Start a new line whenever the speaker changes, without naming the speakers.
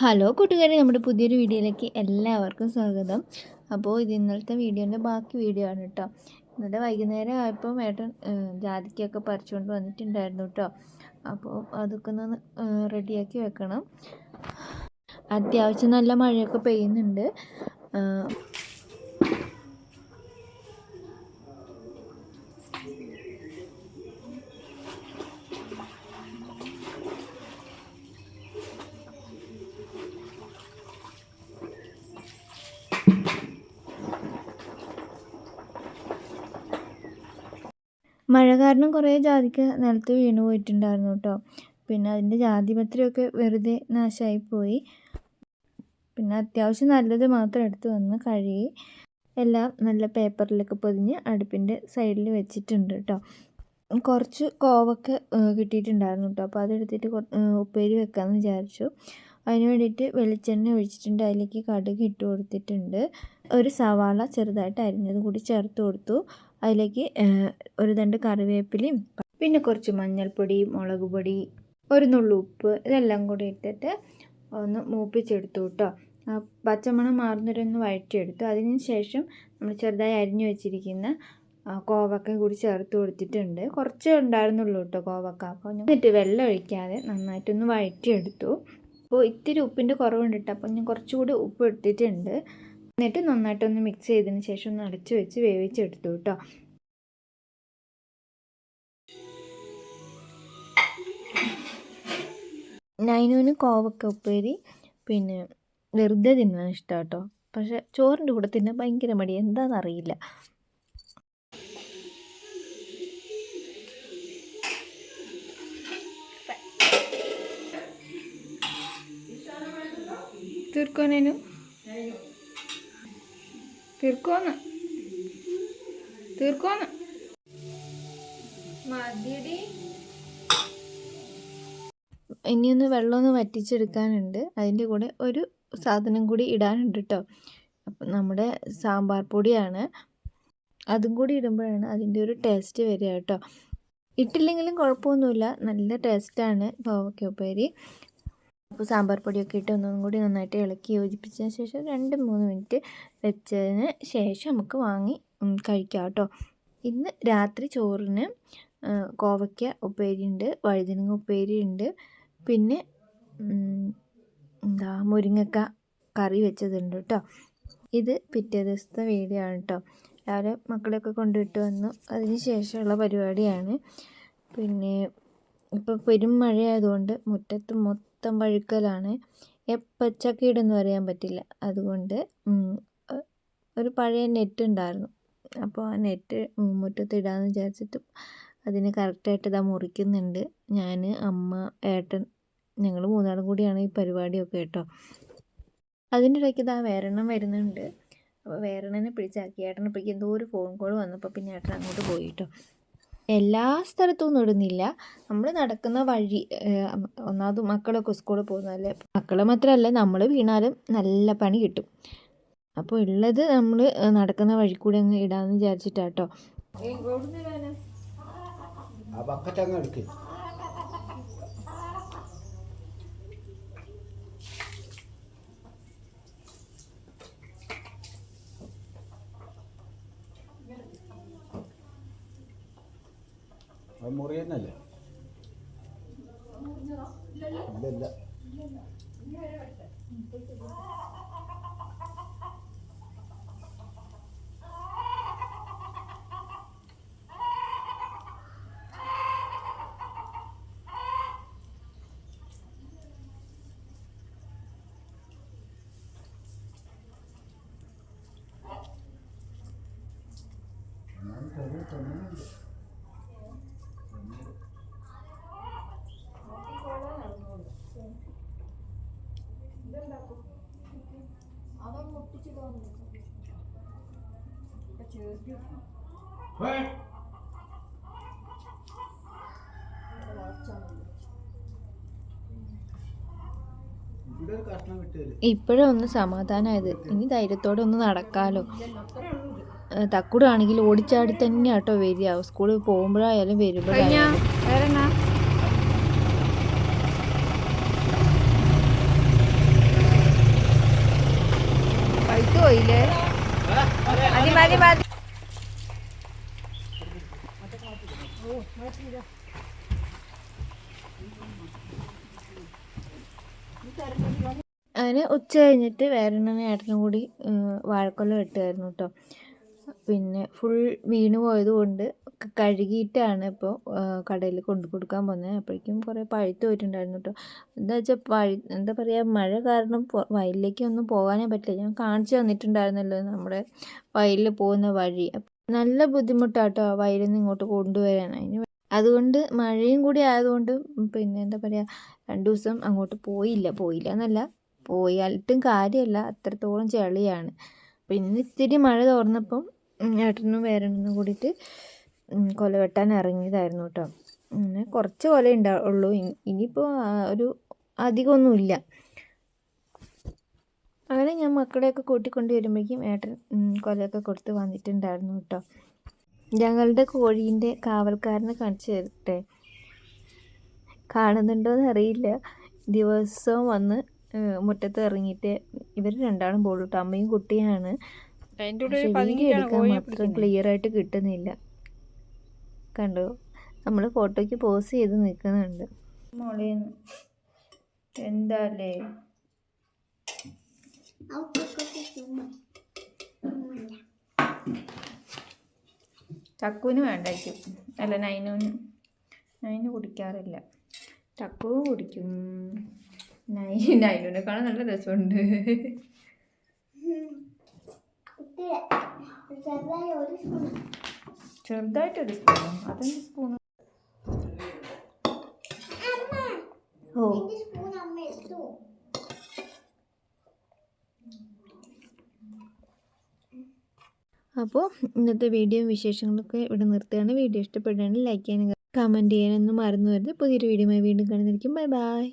Hello കൂട്ടുകാരെ നമ്മുടെ പുതിയൊരു വീഡിയോയിലേക്ക് എല്ലാവർക്കും സ്വാഗതം. അപ്പോൾ ഇത് ഇന്നലത്തെ വീഡിയോന്റെ ബാക്കി വീഡിയോ ആണ് കേട്ടോ. ഇന്നലെ വൈകുന്നേരം ആയപ്പോൾ ഏട്ടൻ ജാതിക്കൊക്കെ പറിച്ചുകൊണ്ട് വന്നിട്ടുണ്ടായിരുന്നു കേട്ടോ. അപ്പോൾ അതൊക്കെ ഒന്ന് റെഡിയാക്കി വെക്കണം. അത്യാവശ്യം നല്ല മഴയൊക്കെ പെയ്യുന്നുണ്ട്. മഴ കാരണം കുറേ ജാതിക്ക നിലത്ത് വീണ് പോയിട്ടുണ്ടായിരുന്നു കേട്ടോ. പിന്നെ അതിന്റെ ജാതിപത്രിയൊക്കെ വെറുതെ നാശമായി പോയി പിന്നെ അത്യാവശ്യം നല്ലത് മാത്രം എടുത്ത് വന്ന് കഴുകി എല്ലാം നല്ല പേപ്പറിലൊക്കെ പൊതിഞ്ഞ് അടുപ്പിന്റെ സൈഡിൽ വെച്ചിട്ടുണ്ട് കേട്ടോ. കുറച്ച് കോവക്ക കിട്ടിയിട്ടുണ്ടായിരുന്നു കേട്ടോ. അപ്പോൾ അതെടുത്തിട്ട് ഉപ്പേരി വെക്കാമെന്ന് വിചാരിച്ചു. അതിന് വേണ്ടിയിട്ട് വെളിച്ചെണ്ണ ഒഴിച്ചിട്ടുണ്ട്. അതിലേക്ക് കടുക് ഇട്ട് കൊടുത്തിട്ടുണ്ട്. ഒരു സവാള ചെറുതായിട്ട് അരിഞ്ഞത് കൂടി ചേർത്ത് കൊടുത്തു. അതിലേക്ക് ഒരു രണ്ട് കറിവേപ്പിലയും പിന്നെ കുറച്ച് മഞ്ഞൾപ്പൊടി മുളക് പൊടി ഒരു നുള്ളു ഉപ്പ് ഇതെല്ലാം കൂടി ഇട്ടിട്ട് ഒന്ന് മൂപ്പിച്ചെടുത്തു കേട്ടോ പച്ചമണം മാറുന്നവരൊന്ന് വഴറ്റിയെടുത്തു. അതിന് ശേഷം നമ്മൾ ചെറുതായി അരിഞ്ഞു വെച്ചിരിക്കുന്ന കോവക്ക കൂടി ചേർത്ത് കൊടുത്തിട്ടുണ്ട്. കുറച്ച് ഉണ്ടായിരുന്നുള്ളൂ കേട്ടോ കോവക്ക. അപ്പോൾ ഞാൻ എന്നിട്ട് വെള്ളം ഒഴിക്കാതെ നന്നായിട്ടൊന്ന് വഴറ്റിയെടുത്തു. അപ്പോൾ ഇത്തിരി ഉപ്പിന്റെ കുറവുണ്ട് കേട്ടോ അപ്പോൾ ഞാൻ കുറച്ചുകൂടി ഉപ്പ് ഇട്ടിട്ടുണ്ട്. എന്നിട്ട് നന്നായിട്ടൊന്ന് മിക്സ് ചെയ്തതിന് ശേഷം ഒന്ന് അടച്ചു വെച്ച് വേവിച്ചെടുത്തു കേട്ടോ. നൈനുവിന് കോവക്ക ഉപ്പേരി പിന്നെ വെറുതെ തിന്നാൻ ഇഷ്ടം കേട്ടോ. പക്ഷെ ചോറിന്റെ കൂടെ തിന്നാൻ ഭയങ്കര മടി. എന്താണെന്നറിയില്ല തീർക്കോനേനു തീർക്കോന്ന്? തീർക്കോന്ന്? മതിയടി. ഇനിയൊന്ന് വെള്ളമൊന്ന് വറ്റിച്ചെടുക്കാനുണ്ട്. അതിന്റെ കൂടെ ഒരു സാധനം കൂടി ഇടാനുണ്ട് കേട്ടോ അപ്പം നമ്മുടെ സാമ്പാർ പൊടിയാണ്. അതും കൂടി ഇടുമ്പോഴാണ് അതിന്റെ ഒരു ടേസ്റ്റ് വരിക കേട്ടോ ഇട്ടില്ലെങ്കിലും കുഴപ്പമൊന്നുമില്ല. നല്ല ടേസ്റ്റാണ്. കോവക്ക ഉപ്പേരി. അപ്പോൾ സാമ്പാർ പൊടിയൊക്കെ ഇട്ട് ഒന്നും കൂടി നന്നായിട്ട് ഇളക്കി യോജിപ്പിച്ചതിന് ശേഷം രണ്ട് മൂന്ന് മിനിറ്റ് വെച്ചതിന് ശേഷം നമുക്ക് വാങ്ങി കഴിക്കാം കേട്ടോ. ഇന്ന് രാത്രി ചോറിന് കോവയ്ക്ക ഉപ്പേരി ഉണ്ട് വഴുതനങ്ങ ഉപ്പേരി ഉണ്ട് പിന്നെ എന്താ മുരിങ്ങക്ക കറി വെച്ചതുണ്ട് കേട്ടോ. ഇത് പിറ്റേ ദിവസത്തെ വീഡിയോ ആണ് കേട്ടോ. രാവിലെ മക്കളെയൊക്കെ കൊണ്ടുവിട്ട് വന്നു. അതിന് ശേഷമുള്ള പരിപാടിയാണ്. പിന്നെ ഇപ്പോൾ പെരും മഴയായതുകൊണ്ട് മുറ്റത്ത് മൊത്തം വഴുക്കലാണ് എപ്പോൾ ചക്കയിടെന്ന് പറയാൻ പറ്റില്ല. അതുകൊണ്ട് ഒരു പഴയ നെറ്റ് ഉണ്ടായിരുന്നു. അപ്പോൾ ആ നെറ്റ് മുറ്റത്ത് ഇടാമെന്ന് വിചാരിച്ചിട്ട് അതിന് കറക്റ്റായിട്ട് ഇതാ മുറിക്കുന്നുണ്ട്. ഞാൻ അമ്മ ഏട്ടൻ ഞങ്ങൾ മൂന്നാളും കൂടിയാണ് ഈ പരിപാടിയൊക്കെ കേട്ടോ. അതിന്റെ ഇടയ്ക്ക് ഇതാ വേറെണ്ണം വരുന്നുണ്ട്. അപ്പോൾ വേറെണ്ണനെ പിടിച്ചാക്കി ഏട്ടനെ പിടിക്കും എന്തോ ഒരു ഫോൺ കോൾ വന്നപ്പോൾ പിന്നെ ഏട്ടൻ അങ്ങോട്ട് പോയി കേട്ടോ. എല്ലാ സ്ഥലത്തൊന്നും ഇടുന്നില്ല. നമ്മൾ നടക്കുന്ന വഴി ഒന്നാമത് മക്കളൊക്കെ സ്കൂളിൽ പോകുന്നതല്ലേ? മക്കൾ മാത്രമല്ല നമ്മൾ വീണാലും നല്ല പണി കിട്ടും. അപ്പോൾ ഉള്ളത് നമ്മൾ നടക്കുന്ന വഴി കൂടെ അങ്ങ് ഇടാമെന്ന് വിചാരിച്ചിട്ടാട്ടോ.
ആ ബക്കറ്റ് അങ്ങ് എടുക്ക്. അത് മുറി തന്നെയല്ലേ? ഇല്ല ഞാൻ ചെറിയ തെങ്ങുണ്ട് ഇവിടെ ഒരു കഷ്ണം കിട്ടിയത്
ഇപ്പോഴും ഒന്ന് സമാധാനമായത് ഇനി ധൈര്യത്തോടെ ഒന്ന് നടക്കാമല്ലോ തക്കുടാണെങ്കിൽ ഓടിച്ചാടി തന്നെ കേട്ടോ വരിക. സ്കൂളിൽ പോകുമ്പോഴായാലും വരുമ്പോഴായാലും. മതി മതി അങ്ങനെ ഉച്ച കഴിഞ്ഞിട്ട് വേറെ ഏട്ടനും കൂടി വാഴക്കൊല വെട്ടുമായിരുന്നു കേട്ടോ പിന്നെ ഫുൾ വീണ് പോയത് കൊണ്ട് കഴുകിയിട്ടാണ് ഇപ്പോൾ കടയിൽ കൊണ്ടു കൊടുക്കാൻ പോകുന്നത് അപ്പോഴേക്കും കുറേ പഴുത്ത് പോയിട്ടുണ്ടായിരുന്നു കേട്ടോ എന്താ വെച്ചാൽ പഴു എന്താ പറയുക മഴ കാരണം വയലിലേക്ക് വയലിലേക്കൊന്നും പോകാനേ പറ്റില്ല. ഞാൻ കാണിച്ചു തന്നിട്ടുണ്ടായിരുന്നല്ലോ നമ്മുടെ വയലിൽ പോകുന്ന വഴി. നല്ല ബുദ്ധിമുട്ടാട്ടോ വയലിൽ നിന്ന് ഇങ്ങോട്ട് കൊണ്ടുവരാൻ. അതിന് അതുകൊണ്ട് മഴയും കൂടി ആയതുകൊണ്ട് പിന്നെ എന്താ പറയുക രണ്ട് ദിവസം അങ്ങോട്ട് പോയില്ല. പോയില്ല എന്നല്ല പോയാലിട്ടും കാര്യമല്ല അത്രത്തോളം ചെളിയാണ്. പിന്നെ ഇത്തിരി മഴ തോർന്നപ്പം ഏട്ടനും വേറെണ്ണനും കൂടിയിട്ട് കൊല വെട്ടാൻ ഇറങ്ങിയതായിരുന്നു കേട്ടോ. അങ്ങനെ കുറച്ച് കൊല ഉണ്ടാ ഉള്ളൂ. ഇനി- ഇനിയിപ്പോൾ ഒരു അധികമൊന്നുമില്ല. അങ്ങനെ ഞാൻ മക്കളെയൊക്കെ കൂട്ടിക്കൊണ്ട് വരുമ്പോഴേക്കും ഏട്ടൻ കൊലയൊക്കെ കൊടുത്ത് വന്നിട്ടുണ്ടായിരുന്നു കേട്ടോ. ഞങ്ങളുടെ കോഴീന്റെ കാവൽക്കാരനെ കാണിച്ചു തരട്ടെ. കാണുന്നുണ്ടോയെന്ന് അറിയില്ല. ദിവസവും വന്ന് മുറ്റത്ത് ഇറങ്ങിയിട്ട് ഇവർ രണ്ടാളും പോളൂട്ടോ അമ്മയും കുട്ടിയാണ് പക്ഷെ വീഡിയോ എടുക്കാൻ മാത്രം ക്ലിയർ ആയിട്ട് കിട്ടുന്നില്ല. കണ്ടോ? നമ്മൾ ഫോട്ടോയ്ക്ക് പോസ് ചെയ്ത് നിൽക്കുന്നുണ്ട് മോളെ എന്താല്ലേ? ചക്കുവിന് വേണ്ടായിരിക്കും. അല്ല നൈനുവിന്. നൈന് കുടിക്കാറില്ല. ചക്കുവും കുടിക്കും. നൈ നൈനുവിനേക്കാളും നല്ല രസമുണ്ട്. ചെറുതായിട്ടൊരു സ്പൂൺ അതെന്ത് സ്പൂണ് ഓ. അപ്പോൾ ഇന്നത്തെ വീഡിയോ വിശേഷങ്ങളൊക്കെ ഇവിടെ നിർത്തുകയാണ്. വീഡിയോ ഇഷ്ടപ്പെടുകയാണെങ്കിൽ ലൈക്ക് ചെയ്യാനും കമന്റ് ചെയ്യാനൊന്നും മറന്നു വരുന്നത് പുതിയൊരു വീഡിയോയുമായി വീണ്ടും കാണുന്നതായിരിക്കും. Bye bye